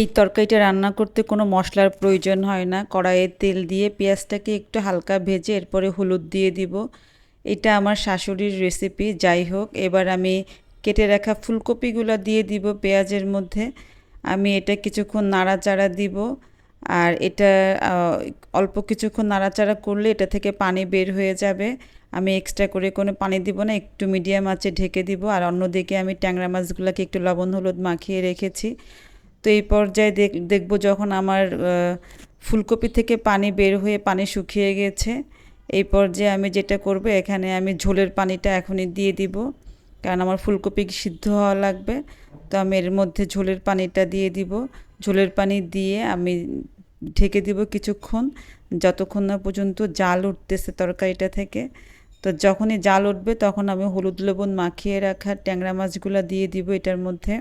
এই তরকারিটা রান্না করতে কোনো মশলার প্রয়োজন হয় না। কড়াইয়ে তেল দিয়ে পেঁয়াজটাকে একটু হালকা ভেজে এরপরে হলুদ দিয়ে দিব। এটা আমার শাশুড়ির রেসিপি যাই হোক। এবার আমি কেটে রাখা ফুলকপিগুলো দিয়ে দিব পেঁয়াজের মধ্যে। আমি এটা কিছুক্ষণ নাড়াচাড়া দিব। আর এটা অল্প কিছুক্ষণ নাড়াচাড়া করলে এটা থেকে পানি বের হয়ে যাবে। আমি এক্সট্রা করে কোনো পানি দিব না, একটু মিডিয়াম আঁচে ঢেকে দিব। আর অন্যদিকে আমি ট্যাংরা মাছগুলোকে একটু লবণ হলুদ মাখিয়ে রেখেছি। তো এই পর্যায়ে দেখব যখন আমার ফুলকপি থেকে পানি বের হয়ে পানি শুকিয়ে গেছে। এই পর্যায়ে আমি যেটা করব, এখানে আমি ঝোলের পানিটা এখনই দিয়ে দিব। কারণ আমার ফুলকপি সিদ্ধ হওয়া লাগবে, তো আমি এর মধ্যে ঝোলের পানিটা দিয়ে দিব। ঝোলের পানি দিয়ে আমি ঢেকে দিব কিছুক্ষণ। যতক্ষণ না পর্যন্ত জাল উঠতেছে তরকারিটা থেকে। তো যখনই জাল উঠবে, তখন আমি হলুদ লবণ মাখিয়ে রাখা ট্যাংরা মাছগুলো দিয়ে দিব এটার মধ্যে।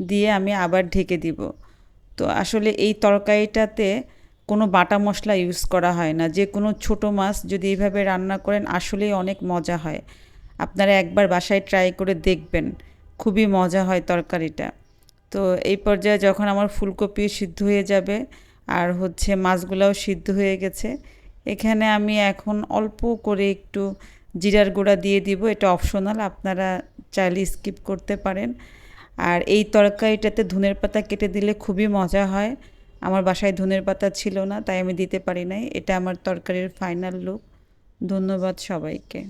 দিয়ে আমি আবার ঢেকে দিব। তো আসলে এই তরকারিটাতে কোনো বাটা মশলা ইউজ করা হয় না। যে কোনো ছোটো মাছ যদি এইভাবে রান্না করেন, আসলেই অনেক মজা হয়। আপনারা একবার বাসায় ট্রাই করে দেখবেন। খুবই মজা হয় তরকারিটা। তো এই পর্যায়ে যখন আমার ফুলকপি সিদ্ধ হয়ে যাবে আর হচ্ছে মাছগুলোও সিদ্ধ হয়ে গেছে, এখানে আমি এখন অল্প করে একটু জিরার গুঁড়া দিয়ে দিব। এটা অপশনাল আপনারা চাইলে স্কিপ করতে পারেন। আর এই তরকারিটাতে ধনের পাতা কেটে দিলে খুবই মজা হয়। আমার বাসায় ধনের পাতা ছিল না, তাই আমি দিতে পারি নাই। এটা আমার তরকারির ফাইনাল লুক ধন্যবাদ সবাইকে।